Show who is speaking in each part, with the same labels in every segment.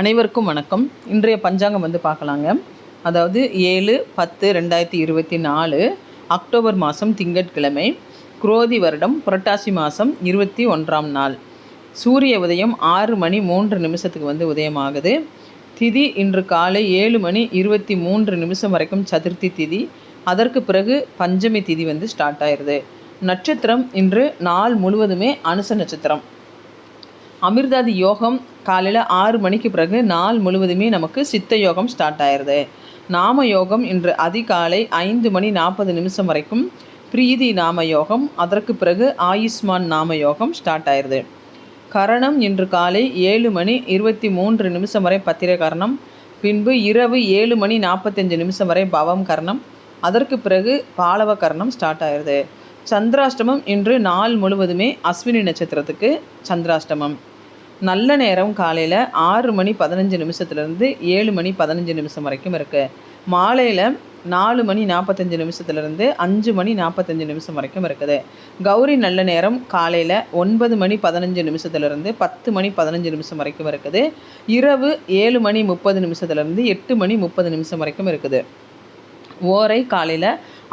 Speaker 1: அனைவருக்கும் வணக்கம். இன்றைய பஞ்சாங்கம் வந்து பார்க்கலாங்க. அதாவது ஏழு பத்து ரெண்டாயிரத்தி இருபத்தி நாலு அக்டோபர் மாதம் திங்கட்கிழமை குரோதி வருடம் புரட்டாசி மாதம் இருபத்தி ஒன்றாம் நாள். சூரிய உதயம் ஆறு மணி மூன்று நிமிஷத்துக்கு வந்து உதயமாகுது. திதி இன்று காலை ஏழு மணி இருபத்தி மூன்று நிமிஷம் வரைக்கும் சதுர்த்தி திதி. அதற்கு பிறகு பஞ்சமி திதி வந்து ஸ்டார்ட் ஆயிடுது. நட்சத்திரம் இன்று நாள் முழுவதுமே அனுச நட்சத்திரம். அமிர்தாதி யோகம் காலையில் ஆறு மணிக்கு பிறகு நாள் முழுவதுமே நமக்கு சித்த யோகம் ஸ்டார்ட் ஆயிடுது நாம யோகம் இன்று அதிகாலை ஐந்து மணி நாற்பது நிமிஷம் வரைக்கும் பிரீதி நாம யோகம் அதற்கு பிறகு ஆயுஷ்மான் நாம யோகம் ஸ்டார்ட் ஆயிடுது கரணம் இன்று காலை ஏழு மணி இருபத்தி மூன்று நிமிஷம் வரை பத்திரை கரணம் பின்பு இரவு ஏழு மணி நாற்பத்தஞ்சு நிமிஷம் வரை பவம் கரணம் அதற்கு பிறகு பாலவ கரணம் ஸ்டார்ட் ஆயிடுது சந்திராஷ்டமம் இன்று நாள் முழுவதுமே அஸ்வினி நட்சத்திரத்துக்கு சந்திராஷ்டமம். நல்ல நேரம் காலையில் ஆறு மணி பதினஞ்சு நிமிஷத்துலேருந்து ஏழு மணி பதினஞ்சு நிமிஷம் வரைக்கும் இருக்குது மாலையில் நாலு மணி நாற்பத்தஞ்சு நிமிஷத்துலேருந்து அஞ்சு மணி நாற்பத்தஞ்சு நிமிஷம் வரைக்கும் இருக்குது. கௌரி நல்ல நேரம் காலையில் ஒன்பது மணி பதினஞ்சு நிமிஷத்துலேருந்து பத்து மணி பதினஞ்சு நிமிஷம் வரைக்கும் இருக்குது. இரவு ஏழு மணி முப்பது நிமிஷத்துலேருந்து எட்டு மணி முப்பது நிமிஷம் வரைக்கும் இருக்குது. ஓரை காலையில்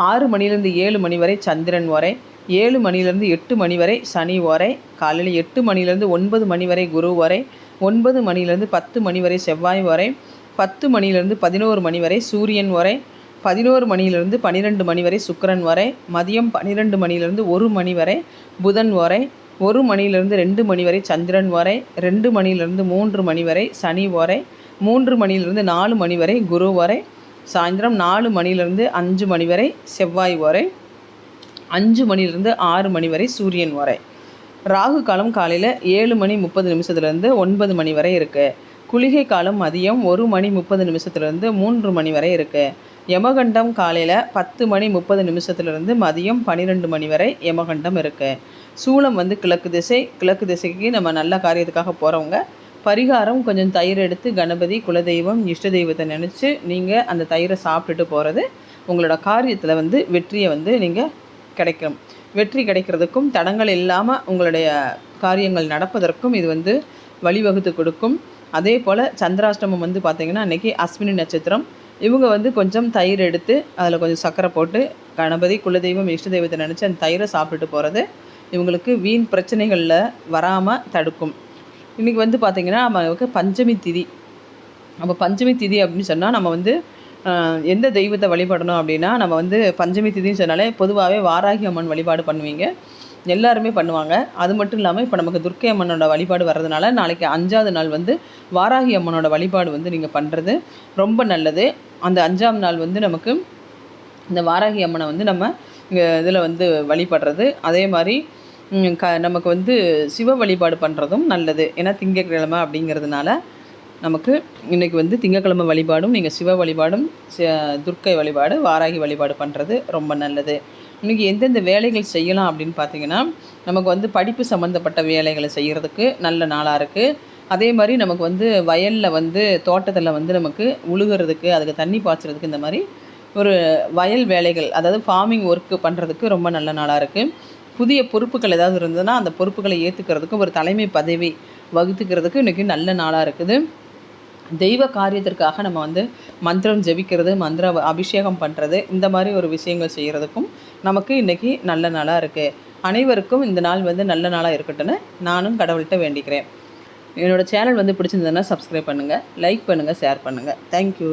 Speaker 1: ஆறு மணிலேருந்து ஏழு மணி வரை சந்திரன் ஓரை ஏழு மணிலேருந்து எட்டு மணி வரை சனி ஓரை காலையில் எட்டு மணிலேருந்து ஒன்பது மணி வரை குரு வரை ஒன்பது மணிலேருந்து பத்து மணி வரை செவ்வாய் வரை பத்து மணிலேருந்து பதினோரு மணி வரை சூரியன் வரை பதினோரு மணியிலிருந்து பன்னிரெண்டு மணி வரை சுக்கரன் வரை மதியம் பன்னிரெண்டு மணியிலிருந்து ஒரு மணி வரை புதன் வரை ஒரு மணியிலிருந்து ரெண்டு மணி வரை சந்திரன் வரை ரெண்டு மணியிலிருந்து மூன்று மணி வரை சனி வரை மூன்று மணியிலிருந்து நாலு மணி வரை குரு வரை சாயந்தரம் நாலு மணிலேருந்து அஞ்சு மணி வரை செவ்வாய் வரை அஞ்சு மணிலேருந்து ஆறு மணி வரை சூரியன் வரை. ராகு காலம் காலையில் ஏழு மணி முப்பது நிமிஷத்துலேருந்து ஒன்பது மணி வரை இருக்குது குளிகை காலம் மதியம் ஒரு மணி முப்பது நிமிஷத்துலேருந்து மூன்று மணி வரை இருக்குது யமகண்டம் காலையில் பத்து மணி முப்பது நிமிஷத்துலேருந்து மதியம் பன்னிரெண்டு மணி வரை யமகண்டம் இருக்குது சூளம் வந்து கிழக்கு திசை கிழக்கு திசைக்கு நம்ம நல்ல காரியத்துக்காக போகிறவங்க பரிகாரம் கொஞ்சம் தயிர் எடுத்து கணபதி குலதெய்வம் இஷ்ட தெய்வத்தை நினச்சி நீங்கள் அந்த தயிரை சாப்பிட்டுட்டு போகிறது உங்களோட காரியத்தில் வந்து வெற்றியை வந்து நீங்கள் கிடைக்கும். வெற்றி கிடைக்கிறதுக்கும் தடங்கள் இல்லாமல் உங்களுடைய காரியங்கள் நடப்பதற்கும் இது வந்து வழிவகுத்து கொடுக்கும். அதே போல் சந்திராஷ்டமம் வந்து பார்த்திங்கன்னா அன்றைக்கி அஸ்வினி நட்சத்திரம். இவங்க வந்து கொஞ்சம் தயிர் எடுத்து அதில் கொஞ்சம் சர்க்கரை போட்டு கணபதி குலதெய்வம் இஷ்ட தெய்வத்தை நினச்சி அந்த தயிரை சாப்பிட்டுட்டு போகிறது இவங்களுக்கு வீண் பிரச்சனைகளில் வராமல் தடுக்கும். இன்றைக்கி வந்து பார்த்திங்கன்னா நமக்கு பஞ்சமி திதி. அப்போ பஞ்சமி திதி அப்படின்னு சொன்னால் நம்ம வந்து எந்த தெய்வத்தை வழிபடணும் அப்படின்னா நம்ம வந்து பஞ்சமி திதின்னு சொன்னாலே பொதுவாகவே வாராகி அம்மன் வழிபாடு பண்ணுவீங்க. எல்லாருமே பண்ணுவாங்க. அது மட்டும் இல்லாமல் இப்போ நமக்கு துர்க்கை அம்மனோட வழிபாடு வர்றதுனால நாளைக்கு அஞ்சாவது நாள் வந்து வாராகி அம்மனோட வழிபாடு வந்து நீங்கள் பண்ணுறது ரொம்ப நல்லது. அந்த அஞ்சாம் நாள் வந்து நமக்கு இந்த வாராகி அம்மனை வந்து நம்ம இதில் வந்து வழிபடுறது. அதே மாதிரி க நமக்கு வந்து சிவ வழிபாடு பண்ணுறதும் நல்லது. ஏன்னா திங்கக்கிழமை அப்படிங்கிறதுனால நமக்கு இன்றைக்கி வந்து திங்கக்கிழமை வழிபாடும் நீங்கள் சிவ வழிபாடும் துர்க்கை வழிபாடு வாராகி வழிபாடு பண்ணுறது ரொம்ப நல்லது. இன்றைக்கி எந்தெந்த வேலைகள் செய்யலாம் அப்படின்னு பார்த்தீங்கன்னா நமக்கு வந்து படிப்பு சம்மந்தப்பட்ட வேலைகளை செய்கிறதுக்கு நல்ல நாளாக இருக்குது அதே மாதிரி நமக்கு வந்து வயலில் வந்து தோட்டத்தில் வந்து நமக்கு உழுகிறதுக்கு அதுக்கு தண்ணி பாய்ச்சறதுக்கு இந்த மாதிரி ஒரு வயல் வேலைகள் அதாவது ஃபார்மிங் ஒர்க்கு பண்ணுறதுக்கு ரொம்ப நல்ல நாளாக இருக்குது புதிய பொறுப்புகள் ஏதாவது இருந்ததுன்னா அந்த பொறுப்புகளை ஏற்றுக்கிறதுக்கு ஒரு தலைமை பதவி வகுத்துக்கிறதுக்கு இன்றைக்கி நல்ல நாளாக இருக்குது. தெய்வ காரியத்திற்காக நம்ம வந்து மந்திரம் ஜெபிக்கிறது மந்திர அபிஷேகம் பண்ணுறது இந்த மாதிரி ஒரு விஷயங்கள் செய்கிறதுக்கும் நமக்கு இன்றைக்கி நல்ல நாளாக இருக்குது அனைவருக்கும் இந்த நாள் வந்து நல்ல நாளாக இருக்கட்டும்னு நானும் கடவுள்கிட்ட வேண்டிக்கிறேன். என்னோடய சேனல் வந்து பிடிச்சிருந்ததுன்னா சப்ஸ்கிரைப் பண்ணுங்கள் லைக் பண்ணுங்கள் ஷேர் பண்ணுங்கள் தேங்க்யூ